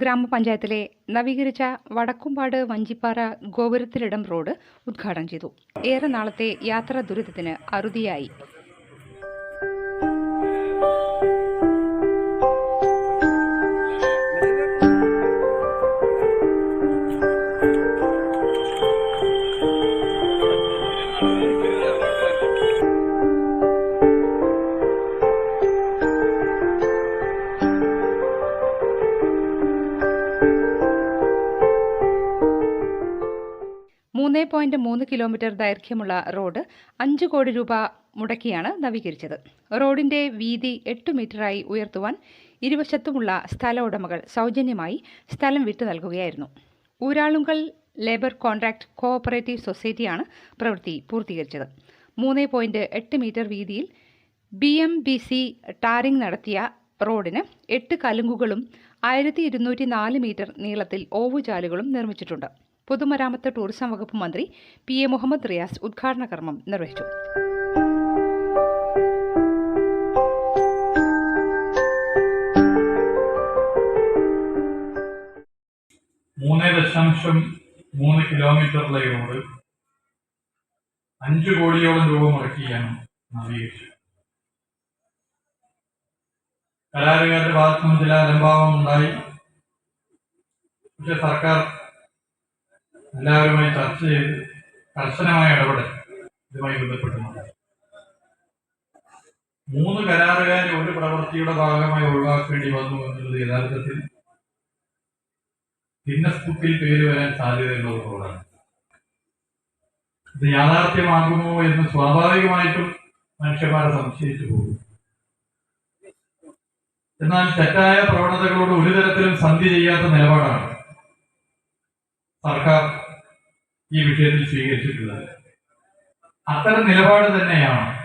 ഗ്രാമപഞ്ചായത്തിലെ നവീകരിച്ച വടക്കുംപാട് വഞ്ചിപ്പാറ ഗോപുരത്തിലിടം റോഡ് ഉദ്ഘാടനം ചെയ്തു. ഏറെ നാളത്തെ യാത്രാ ദുരിതത്തിന് അറുതിയായി. മൂന്ന് പോയിന്റ് മൂന്ന് കിലോമീറ്റർ ദൈർഘ്യമുള്ള റോഡ് അഞ്ച് കോടി രൂപ മുടക്കിയാണ് നവീകരിച്ചത്. റോഡിന്റെ വീതി എട്ട് മീറ്ററായി ഉയർത്തുവാൻ ഇരുവശത്തുമുള്ള സ്ഥല ഉടമകൾ സൗജന്യമായി സ്ഥലം വിട്ടു നൽകുകയായിരുന്നു. ഊരാളുങ്കൽ ലേബർ കോൺട്രാക്ട് കോഓപ്പറേറ്റീവ് സൊസൈറ്റിയാണ് പ്രവൃത്തി പൂർത്തീകരിച്ചത്. മൂന്ന് പോയിന്റ് എട്ട് മീറ്റർ വീതിയിൽ B M B C tarring നടത്തിയ റോഡിന് എട്ട് കലുങ്കുകളും ആയിരത്തി ഇരുന്നൂറ്റി നാല് മീറ്റർ നീളത്തിൽ ഓവുചാലുകളും നിർമ്മിച്ചിട്ടുണ്ട്. പൊതുമരാമത്ത് ടൂറിസം വകുപ്പ് മന്ത്രി പി എ മുഹമ്മദ് റിയാസ് ഉദ്ഘാടന കർമ്മം നിർവഹിച്ചു. മൂന്ന് ദശാംശം മൂന്ന് കിലോമീറ്ററിലെ റോഡ് അഞ്ചു കോടിയോളം രൂപ മുടക്കിയാണ് നവീകരിച്ചത്. കരാറുകാരുടെ ഭാഗത്തു നിന്ന് ചില അലംഭാവം ഉണ്ടായി പക്ഷെ സർക്കാർ എല്ലാവരുമായി ചർച്ച ചെയ്ത് കർശനമായ ഇടപെടൽ ഇതുമായി ബന്ധപ്പെട്ടുന്നുണ്ട് മൂന്ന് കരാറുകാരെ ഒരു പ്രവൃത്തിയുടെ ഭാഗമായി ഒഴിവാക്കേണ്ടി വന്നു എന്നുള്ളത് യഥാർത്ഥത്തിൽ ഗിന്നസ് ബുക്കിൽ പേര് വരാൻ സാധ്യതയുള്ള റോഡാണ്. ഇത് യാഥാർത്ഥ്യമാകുമോ എന്ന് സ്വാഭാവികമായിട്ടും മനുഷ്യന്മാരെ സംശയിച്ചു പോകും. എന്നാൽ തെറ്റായ പ്രവണതകളോട് ഒരു തരത്തിലും സന്ധി ചെയ്യാത്ത നിലപാടാണ് സർക്കാർ ഈ വിഷയത്തിൽ സ്വീകരിച്ചിട്ടുള്ളത്. അത്തരം നിലപാട് തന്നെയാണ്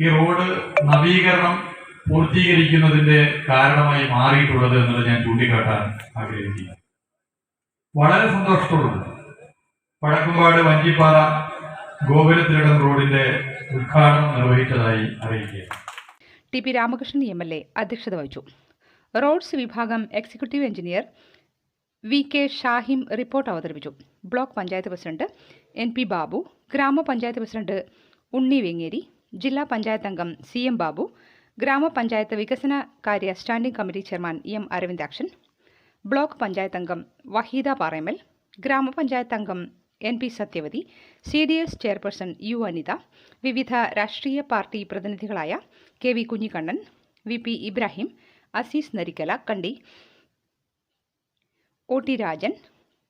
ഈ റോഡ് നവീകരണം പൂർത്തീകരിക്കുന്നതിന്റെ കാരണമായി മാറിയിട്ടുള്ളത് എന്നുള്ളത് ഞാൻ ചൂണ്ടിക്കാട്ടാൻ ആഗ്രഹിക്കുന്നു. വളരെ സന്തോഷത്തോടുണ്ട്. വടക്കുംപാട് വഞ്ചിപ്പാറ ഗോപുരത്തിലിടം റോഡിന്റെ ഉദ്ഘാടനം നിർവഹിച്ചതായി അറിയിക്കുക. T P Ramakrishnan M L A അധ്യക്ഷത വഹിച്ചു. റോഡ്സ് വിഭാഗം executive engineer V K Shahim report അവതരിപ്പിച്ചു. Block panchayat president N P Babu ഗ്രാമപഞ്ചായത്ത് പ്രസിഡന്റ് ഉണ്ണി വെങ്ങേരി ജില്ലാ പഞ്ചായത്ത് അംഗം സി എം ബാബു ഗ്രാമപഞ്ചായത്ത് വികസന കാര്യ standing committee chairman M Aravindakshan block panchayat അംഗം വഹീദ പാറേമൽ ഗ്രാമപഞ്ചായത്ത് അംഗം N P Sathyavathi C D S chairperson U Anitha വിവിധ രാഷ്ട്രീയ party പ്രതിനിധികളായ K V Kunhikannan V P Ibrahim Azeez Narikkala Kandi O T Rajan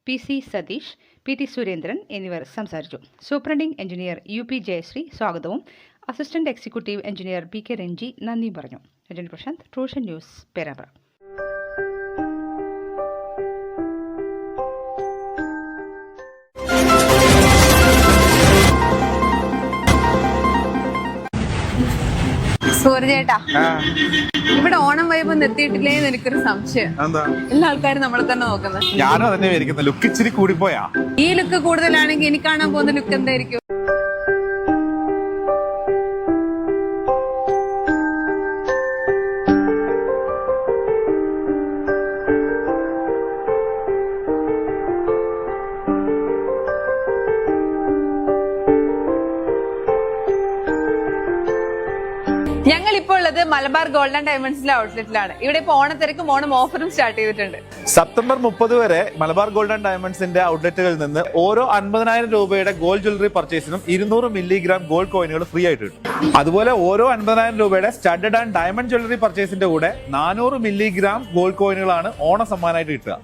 P C Satheesh P T Surendran എന്നിവർ സംസാരിച്ചു. Superintending engineer U P Jayasree സ്വാഗതവും. Assistant executive engineer P K Ranji നന്ദിയും പറഞ്ഞു. രഞ്ജൻ പ്രശാന്ത് ട്രൂഷൻ news Perambra സൂരജേട്ടാ ചേട്ടാ ഇവിടെ Onam vibe എത്തിയിട്ടില്ലേ എന്ന് എനിക്കൊരു സംശയം. എല്ലാ ആൾക്കാരും നമ്മളെ തന്നെ നോക്കുന്നത്. ഞാനും അതന്നെ ലുക്ക് ഇച്ചിരി കൂടിപ്പോയാ. ഈ ലുക്ക് കൂടുതലാണെങ്കിൽ എനിക്ക് കാണാൻ പോകുന്ന ലുക്ക് എന്തായിരിക്കും? ഞങ്ങൾ ഇപ്പോൾ ഉള്ളത് മലബാർ ഗോൾഡൻ ഡയമണ്ട്സിന്റെ ഔട്ട്ലെറ്റിലാണ്. ഇവിടെ ഇപ്പോൾ ഓണത്തിരക്കും ഓണം ഓഫറും സ്റ്റാർട്ട് ചെയ്തിട്ടുണ്ട്. സെപ്റ്റംബർ മുപ്പത് വരെ മലബാർ ഗോൾഡൻ ഡയമണ്ട്സിന്റെ ഔട്ട്ലെറ്റുകളിൽ നിന്ന് ഓരോ അൻപതിനായിരം രൂപയുടെ ഗോൾഡ് ജ്വല്ലറി പർച്ചേസിനും ഇരുന്നൂറ് മില്ലിഗ്രാം ഗോൾഡ് കോയിനുകൾ ഫ്രീ ആയിട്ട് കിട്ടും. അതുപോലെ ഓരോ അൻപതിനായിരം രൂപയുടെ സ്റ്റഡഡ് ആൻഡ് ഡയമണ്ട് ജ്വല്ലറി പർച്ചേസിന്റെ കൂടെ നാനൂറ് മില്ലിഗ്രാം ഗോൾഡ് കോയിനുകളാണ് ഓണ സമ്മാനമായിട്ട് കിട്ടുക.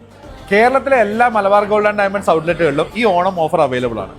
കേരളത്തിലെ എല്ലാ മലബാർ ഗോൾഡ് ആൻഡ് ഡയമണ്ട്സ് ഔട്ട്ലെറ്റുകളിലും ഈ ഓണം ഓഫർ അവൈലബിൾ ആണ്.